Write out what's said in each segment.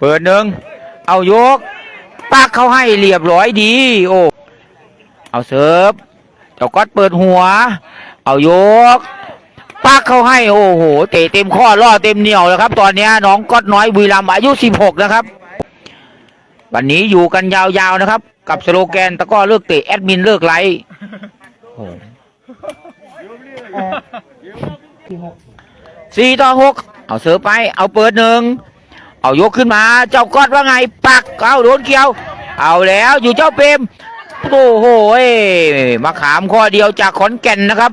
เปิดหนึ่งเอายกปักเขาให้เรียบร้อยดี โอ้เอาเสิร์ฟเจ้าก๊อตเปิดหัว เอายกปักเขาให้โอ้โหเตะเต็มข้อล่อเต็มเหนียวแล้วครับ ตอนนี้น้องก๊อตน้อยบุรีรัมย์อายุ 16 นะครับ วันนี้อยู่กันยาวๆนะครับ กับสโลแกนตะก้อเลิกเตะแอดมินเลิกไลฟ์สี่ต่อหกเอาเสือไป เอาเปิดหนึ่ง เอายกขึ้นมา เจ้าก๊อดว่าไง ปัก เอาโดนเกี่ยว เอาแล้วอยู่เจ้าเปรมโอ้โหเอ้ยมาขามข้อเดียวจากขอนแก่นนะครับ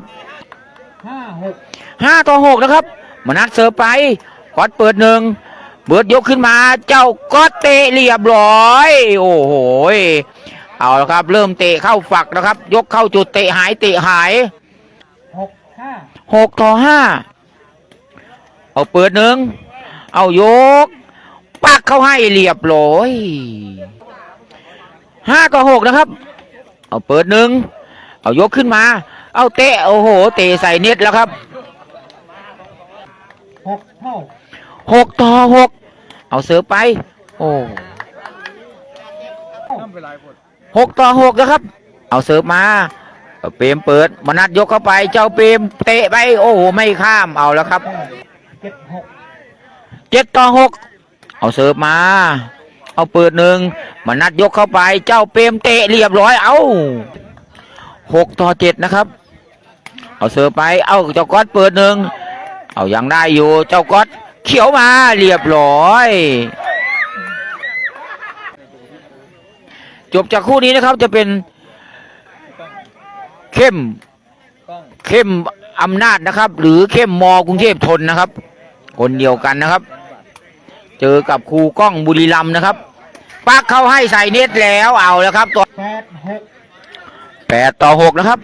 ห้าหกห้าต่อหกนะครับมานัดเสือไปก๊อดเปิดหนึ่งเบิดยกขึ้นมา เจ้าก๊อดเตะเรียบร้อย โอ้โหเอาละครับ เริ่มเตะเข้าฝักนะครับ ยกเข้าจุดเตะหายเตะหายหกห้าหกต่อห้าเอาเปิดหนึ่งเอายก ปักเข้าให้เรียบร้อยห้าต่อหกนะครับ เอาเปิดหนึ่งเอายกขึ้นมา เอาเตะโอ้โห เตะใส่เน็ตแล้วครับหกเท่าหกต่อหกเอาเสือไป โอ้หกต่อหกนะครับ เอาเสิร์ฟมาเอาเปรมเปิดมนัดยกเข้าไป เจ้าเปรมเตะไป โอ้โหไม่ข้ามเอาแล้วครับเจ็ดหกเจ็ดต่อหก เอาเสิร์ฟมา เอาเปิดหนึ่งมานัดยกเข้าไป เจ้าเปรมเตะเรียบร้อย เอาหกต่อเจ็ดนะครับ เอาเสิร์ฟไป เอาเจ้าก๊อตเปิดหนึ่งเอายังได้อยู่ เจ้าก๊อตเขียวมาเรียบร้อย จบจากคู่นี้นะครับจะเป็น เข้มเข้มอำนาจนะครับ หรือเข้มมอกรุงเทพทนนะครับ คนเดียวกันนะครับ เจอกับครูกล้องบุรีรัมนะครับ ปักเข้าให้ใส่เน็ตแล้วเอาแล้วครับตัวแปดหกแปดต่อหกนะครับ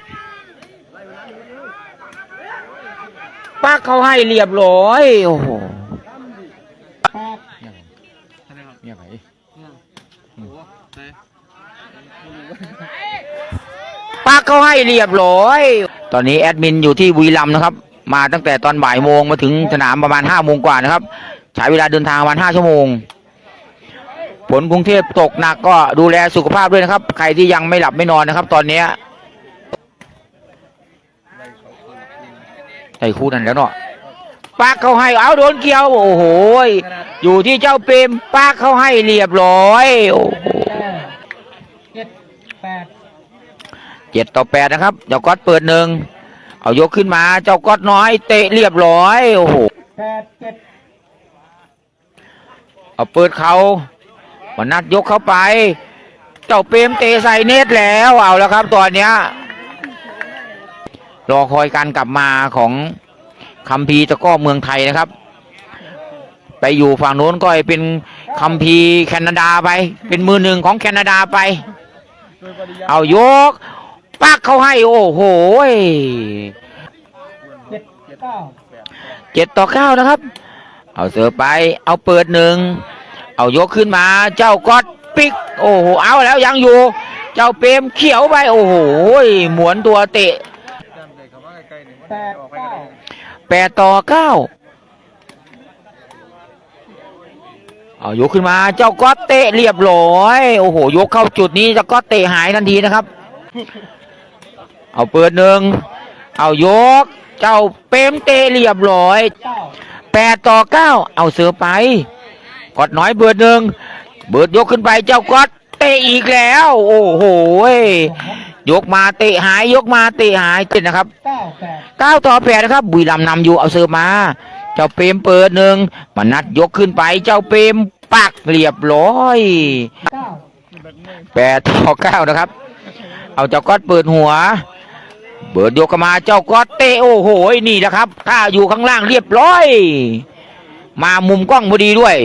ปักเข้าให้เรียบร้อย โอ้โหปดเนี่ยไปักเข้าให้เรียบร้อย ตอนนี้แอดมินอยู่ที่บุรีรัมนะครับ มาตั้งแต่ตอนบ่ายโมงมาถึงสนามประมาณห้าโมงกว่านะครับ ใช้เวลาเดินทางประมาณห้าชั่วโมงฝนกรุงเทพตกหนักก็ดูแลสุขภาพด้วยนะครับ ใครที่ยังไม่หลับไม่นอนนะครับ ตอนเนี้ยไอ้คู่นั้นแล้วเนาะปากเขาให้เอาโดนเกี่ยว โอ้โหอยู่ที่เจ้าเปรมปากเขาให้เรียบร้อยโอ้โหเจ็ดแปดเจ็ดต่อแปดนะครับเจ้าก๊อตเปิดหนึ่งเอายกขึ้นมา เจ้าก๊อตน้อยเตะเรียบร้อย โอ้โหแปดเจ็ด เอาเปิดเขาวันนัดยกเข้าไป เจ้าเปรมเตะใส่เนตแล้วเอาแล้วครับตอนเนี้ยรอคอยการกลับมาของคัมพีตะก้อเมืองไทยนะครับ ไปอยู่ฝั่งโน้นก็เป็นคัมพีแคนาดาไป เป็นมือหนึ่งของแคนาดาไป เอายกปักเขาให้โอ้โหเจ็ดต่อเก้านะครับ เอาเสือไป เอาเปิดหนึ่ง เอายกขึ้นมา เจ้าก๊อตปิก โอ้โห เอาแล้วยังอยู่ เจ้าเปมเขียวไป โอ้โห หมวนตัวเตะแปดต่อเก้าเอายกขึ้นมา เจ้าก๊อตเตะเรียบร้อย โอ้โห ยกเข้าจุดนี้เจ้าก๊อตเตะหายทันทีนะครับ เอาเปิดหนึ่ง เอายก เจ้าเปมเตะเรียบร้อยเก้า แปดต่อเก้าเอาเสือไปกดน้อยเบิดหนึ่งเบิดยกขึ้นไปเจ้ากอตเตะอีกแล้ว โอ้โหยกมาเตะหายยกมาเตะหายเจ็ดนะครับเก้าแปดเก้าต่อแปดนะครับ บุรีรัมย์นำอยู่เอาเสือมา เจ้าเปรมเปิดหนึ่งมานัดยกขึ้นไปเจ้าเปรมปักเรียบร้อยแปดต่อเก้านะครับ เอาเจ้าก๊อตเปิดหัว เบิดยกเข้ามาเจ้าก๊อตเตะโอ้โหนี่นะครับ ถ้าอยู่ข้างล่างเรียบร้อย มามุมกล้องพอดีด้วย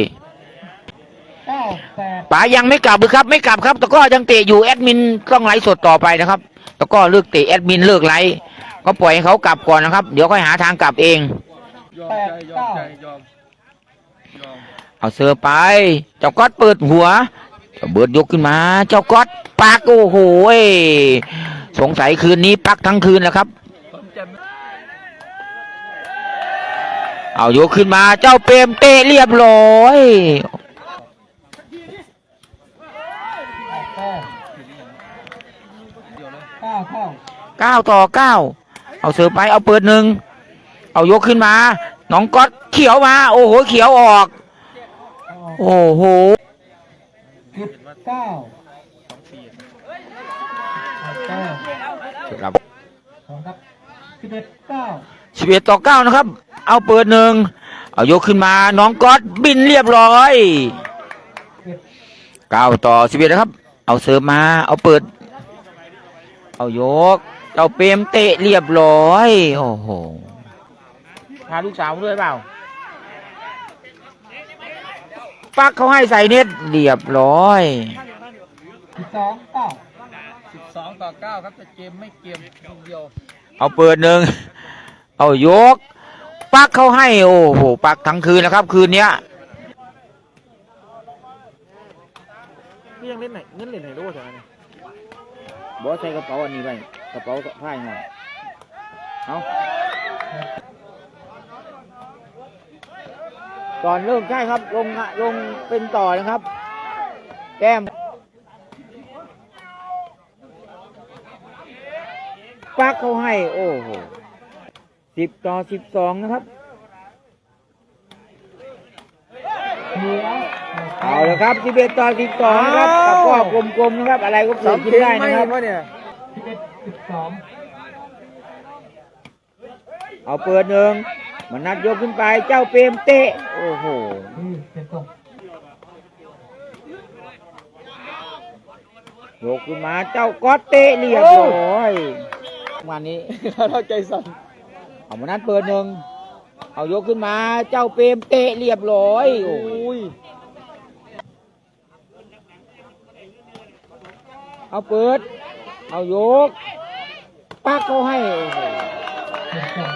ป๋ายังไม่กลับหรือครับ ไม่กลับครับแต่ก็ยังเตะอยู่แอดมินต้องไลฟ์สดต่อไปนะครับแต่ก็เลิกเตะแอดมินเลิกไลฟ์ก็ปล่อยให้เขากลับก่อนนะครับ เดี๋ยวค่อยหาทางกลับเองเอาเสือไป เจ้าก๊อตเปิดหัวเจ้าเบิดยกขึ้นมา เจ้าก๊อตปักโอ้โหย สงสัยคืนนี้ปักทั้งคืนแล้วครับ เอาโยกขึ้นมาเจ้าเปรมเตะเรียบร้อยเก้าต่อเก้าเอาเสือไปเอาเปิดหนึ่งเอายกขึ้นมาน้องก๊อตเขียวมา โอ้โห เขียวออก โอ้โหสิบเก้า แต้มครับสองครับสิบเอ็ดเก้าสิบเอ็ดต่อเก้านะครับ เอาเปิดหนึ่งเอายกขึ้นมาน้องก๊อตบินเรียบร้อยเอ็ดเก้าต่อสิบเอ็ดนะครับ เอาเสิร์ฟมาเอาเปิด เอายก เอาเปรมเตะเรียบร้อย โอ้โหพาลูกสาวด้วยเปล่าปักเขาให้ใส่เน็ตเรียบร้อย สิบสองเก้า สิบสองต่อเก้าครับแต่เกมไม่เกมลูกเดียวเอาเปิดหนึ่งเอายกปักเขาให้โอ้โหปักทั้งคืนนะครับ คืนเนี้ยนี่ยังเล่นไหนเงินเล่นไหนรู้ใช่ไหมบอสใส่กระเป๋าอันนี้ไปกระเป๋าผ้าหน่อยเอาก่อนเริ่มใช่ครับลงอะลงเป็นต่อนะครับ แก้ม ปักเขาให้ โอ้โหสิบต่อสิบสองนะครับเหลือเอาละครับสิบเอ็ดต่อสิบสองนะครับตะกร้อกลมๆนะครับ อะไรก็เกิดขึ้นได้นะครับเนี่ยสิบเอ็ดสิบสองเอาเปิดหนึ่งมันนัดยกขึ้นไปเจ้าเปรมเตะ โอ้โหนี่เป็นตรงยกขึ้นมาเจ้าก็เตะเรียบร้อย วันนี้เราใจสั่นเอามันนัดเปิดหนึ่งเอายกขึ้นมาเจ้าเปรมเตะเรียบร้อย โอ้ยเอาเปิด เอายกปักเขาให้โอ้โหเป็นตรง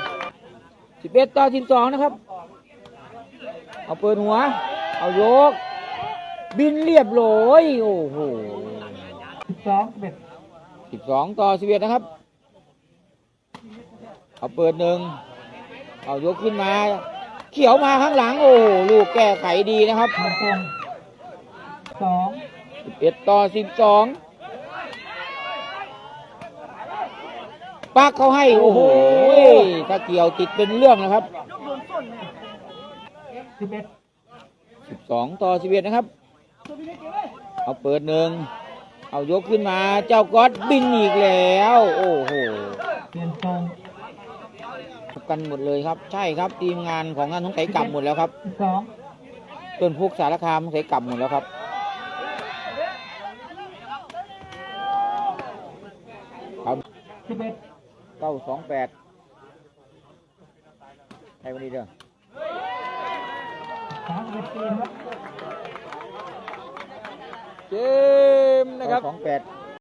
สิบเอ็ดต่อสิบสองนะครับ เอาเปิดหัว เอายก บินเรียบร้อย โอ้โหสิบสองเอ็ดสิบสองต่อสิบเอ็ดนะครับ เอาเปิดหนึ่งเอายกขึ้นมา เขียวมาข้างหลัง โอ้โหลูกแก้ไขดีนะครับเป็นตรงสองสิบเอ็ดต่อสิบสองปักเขาให้ โอ้โหถ้าเกี่ยวติดเป็นเรื่องนะครับสิบเอ็ดสิบสองต่อสิบเอ็ดนะครับ เอาเปิดหนึ่งเอายกขึ้นมา เจ้าก๊อตบินอีกแล้ว โอ้โหเปลี่ยนตรง กันหมดเลยครับ ใช่ครับทีมงานของงานสงสัยกลับหมดแล้วครับสิบสองต้นพุกสารคามสงสัยกลับหมดแล้วครับครับสิบเอ็ดเก้าสองแปดใช่วันนี้เด้อสามสิบเอ็ดเกมครับเกมนะครับสองแปด